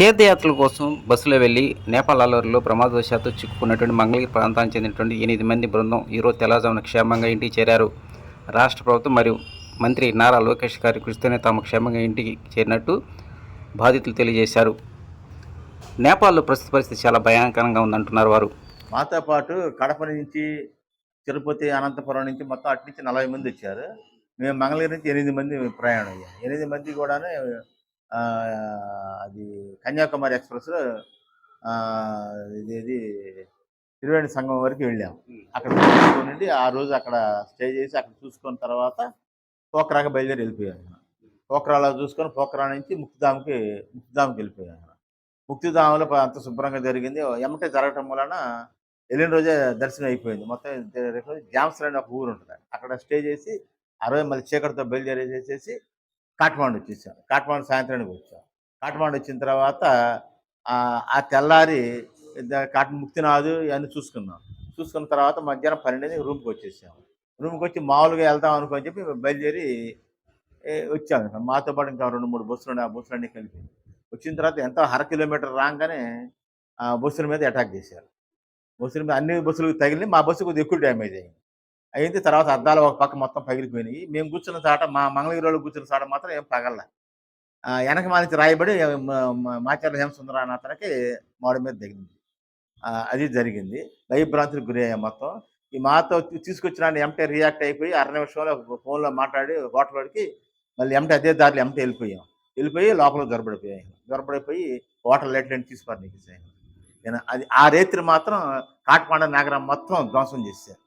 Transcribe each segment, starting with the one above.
తీర్థయాత్రల కోసం బస్సులో వెళ్ళి నేపాల్ అల్లూరులో ప్రమాదవశాత్తు చిక్కుకున్నటువంటి మంగళగిరి ప్రాంతానికి చెందినటువంటి ఎనిమిది మంది బృందం ఈరోజు తెల్లవారుజామున క్షేమంగా ఇంటికి చేరారు. రాష్ట్ర ప్రభుత్వం మరియు మంత్రి నారా లోకేష్ గారి కృషితోనే తాము క్షేమంగా ఇంటికి చేరినట్టు బాధితులు తెలియజేశారు. నేపాల్లో ప్రస్తుత పరిస్థితి చాలా భయానకరంగా ఉందంటున్నారు వారు. మాతో పాటు కడప నుంచి తిరుపతి అనంతపురం నుంచి మొత్తం అటు నుంచి నలభై మంది వచ్చారు. మేము మంగళగిరి నుంచి ఎనిమిది మంది ప్రయాణం అయ్యాం. ఎనిమిది మంది కూడా అది కన్యాకుమారి ఎక్స్ప్రెస్లో ఆ, ఇదేది త్రివేణి సంగమం వరకు వెళ్ళాం. అక్కడ నుండి ఆ రోజు అక్కడ స్టే చేసి అక్కడ చూసుకున్న తర్వాత పోఖరాగా బయలుదేరి వెళ్ళిపోయాం పోఖరాలో చూసుకొని పోఖరా నుంచి ముక్తిధామ్కి ముక్తిధామ్కి వెళ్ళిపోయాం ముక్తిధామంలో అంత శుభ్రంగా జరిగింది. ఎమ్మటే జరగటం వలన వెళ్ళిన రోజే దర్శనం అయిపోయింది. మొత్తం జామ్సర్ అనే ఒక ఊరు ఉంటుంది అక్కడ స్టే చేసి ఆ రోజు మళ్ళీ చీకటితో బయలుదేరేసేసి కాట్మాండు వచ్చేసాం కాట్మాండు సాయంత్రానికి వచ్చాం. కాట్మాండు వచ్చిన తర్వాత ఆ, తెల్లారి ద- కాట్ ముక్తినాథ్ ఇవన్నీ చూసుకున్నాం. చూసుకున్న తర్వాత మధ్యాహ్నం పన్నెండు రూమ్కి వచ్చేసాము రూమ్కి వచ్చి మామూలుగా వెళ్దాం అనుకోని చెప్పి బయలుదేరి వచ్చాము ఇంకా మాతో పాటు ఇంకా రెండు మూడు బస్సులు ఉన్నాయి ఆ బస్సులన్నీ కలిపి. వచ్చిన తర్వాత ఎంతో అర కిలోమీటర్ రాగానే ఆ బస్సుల మీద అటాక్ చేశారు. బస్సుల మీద అన్ని బస్సులకు తగిలి మా బస్సు కొద్దిగా ఎక్కువ డ్యామేజ్ అయింది. అయింది. తర్వాత అద్దాలు ఒక పక్క మొత్తం పగిలిపోయినాయి. మేము కూర్చున్న చాట మా మంగళగిరి వాళ్ళు కూర్చున్న చాట మాత్రం ఏం పగల వెనక మా నుంచి రాయబడి మా- హేమసుందర అన్న అతనికి మోడ మీద తగిలింది అది జరిగింది. భయభ్రాంతికి గురి అయ్యాం మొత్తం. ఈ మాతో తీసుకొచ్చిన ఎంటే రియాక్ట్ అయిపోయి అర నిమిషంలో ఫోన్లో మాట్లాడి హోటల్ మళ్ళీ ఎంటే అదే దారిలో ఎంటే వెళ్ళిపోయాం. వెళ్ళిపోయి లోపల దొరబడిపోయాయి దొరబడిపోయి హోటల్ లైట్లని తీసుకొని నీకు అది ఆ రేత్రి మాత్రం కాట్మాండ నగరం మొత్తం ధ్వంసం చేశారు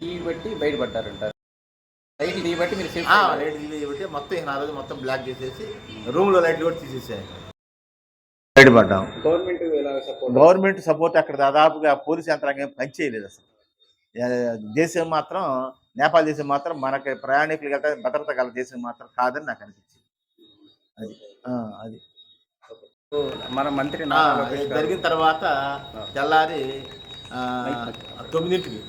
బట్టి బయటపడ్డారంటారు. లైట్లు టీ బట్టి మీరు ఆ, లైట్ తీయబట్టి మొత్తం ఆ రోజు మొత్తం బ్లాక్ చేసేసి రూమ్లో లైట్లు కూడా తీసేసాయి బయటపడ్డాం. గవర్నమెంట్ ఎలా సపోర్ట్ గవర్నమెంట్ సపోర్ట్ అక్కడ దాదాపుగా పోలీస్ యంత్రాంగం ఏం పనిచేయలేదు అసలు. దేశం మాత్రం నేపాల్ దేశం మాత్రం మనకి ప్రయాణికులు గల భద్రత గల దేశం మాత్రం కాదని నాకు అనిపించింది. అది ఆ, అది. మన మంత్రి జరిగిన తర్వాత తెల్లారి ఆ, తొమ్మిదింటికి.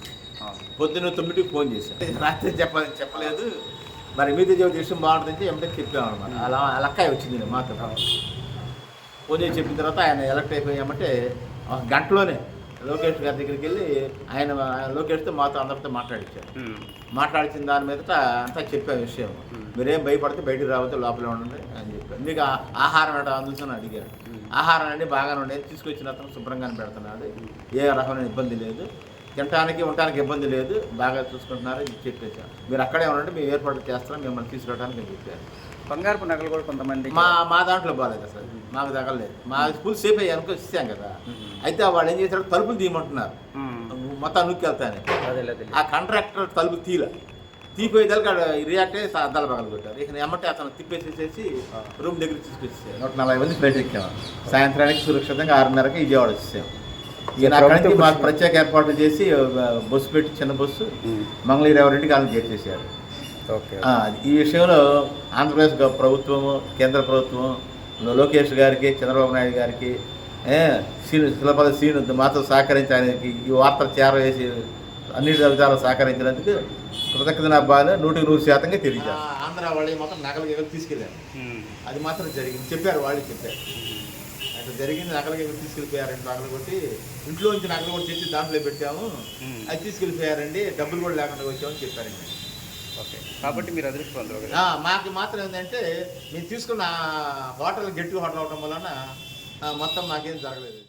పొద్దున్న తొమ్మిదికి ఫోన్ చేశాను రాత్రి చెప్ప చెప్పలేదు. మరి మీతో చెబుతే విషయం బాగుంటుంది ఏమంటే చెప్పాము అనమాట అలా అలక్కాయ వచ్చింది మాతో ఫోన్ చేసి చెప్పిన తర్వాత ఆయన ఎలక్ట్ అయిపోయామంటే ఒక గంటలోనే లోకేష్ గారి దగ్గరికి వెళ్ళి ఆయన లోకేష్తో మాతో అందరితో మాట్లాడించారు ఉమ్. మాట్లాడిన దాని మీదట అంతా చెప్పే విషయం. మీరేం భయపడితే బయటికి రావద్దు లోపల ఉండండి అని చెప్పారు. మీకు ఆహారం ఎట్లా అందుతుందని అడిగారు. ఆహారం అన్ని బాగానే ఉండేది తీసుకొచ్చిన అతను శుభ్రంగానే పెడుతున్నాడు. ఏ రకమైన ఇబ్బంది లేదు. తినడానికి ఉండటానికి ఇబ్బంది లేదు. బాగా చూసుకుంటున్నారు ఇది చెప్పేసారు మీరు అక్కడే ఉండండి మేము ఏర్పాటు చేస్తున్నాం మిమ్మల్ని తీసుకురావడానికి అని చెప్పారు బంగారపు నగలు కూడా కొంతమంది మా మా దాంట్లో బాగాలేదు అసలు. మాకు తగలలేదు. మా స్కూల్ సేఫ్ అయ్యి అనుకో ఇచ్చాం కదా. అయితే వాళ్ళు ఏం చేశారు? తలుపులు తీయమంటున్నారు. మొత్తం నూక్కెళ్తానే అదేలే అదేలే. ఆ కాంట్రాక్టర్ తలుపు తీల తీపోయేదాకా రియాక్ట్ అయ్యి అద్దాలు పగలు పెట్టారు ఇక ఎమ్మటే అతను తిప్పేసేసేసి రూమ్ దగ్గర తీసుకొచ్చేసారు నూట నలభై మంది ఫ్లైట్ ఎక్కాము సాయంత్రానికి సురక్షితంగా ఆరున్నరకి విజయవాడ వచ్చేసాము మాకు ప్రత్యేక ఏర్పాట్లు చేసి బస్సు పెట్టి చిన్న బస్సు. మంగళగిరి ఎవరింటికి వాళ్ళని ఆ, ఈ విషయంలో ఆంధ్రప్రదేశ్ ప్రభుత్వము కేంద్ర ప్రభుత్వం లోకేష్ గారికి చంద్రబాబు నాయుడు గారికి ఏ, శ్రీను శిలపద శ్రీను మాతో సహకరించడానికి ఈ వార్తలు చేరవేసి అన్ని విధాలు సహకరించినందుకు కృతజ్ఞత బాగా నూటికి నూరు శాతంగా తెలియజేస్తారు ఆంధ్ర వాళ్ళు మొత్తం నగలు గగలు తీసుకెళ్ళారు. అది మాత్రం జరిగింది. చెప్పారు వాళ్ళు చెప్పారు. అట్లా జరిగింది నగలు గగలు తీసుకెళ్ళిపోయారండి నగలు కొట్టి. ఇంట్లో నుంచి నగలు కూడా తెచ్చి దాంట్లో పెట్టాము. అది తీసుకెళ్ళిపోయారండి డబ్బులు కూడా లేకుండా వచ్చామని చెప్పారండి. ఓకే. కాబట్టి మీరు అదృష్టవంతులు ఆ, మాకు మాత్రం ఏంటంటే మేము తీసుకున్న హోటల్ గట్టి హోటల్ అవడం వలన మొత్తం మాకేం జరగలేదు.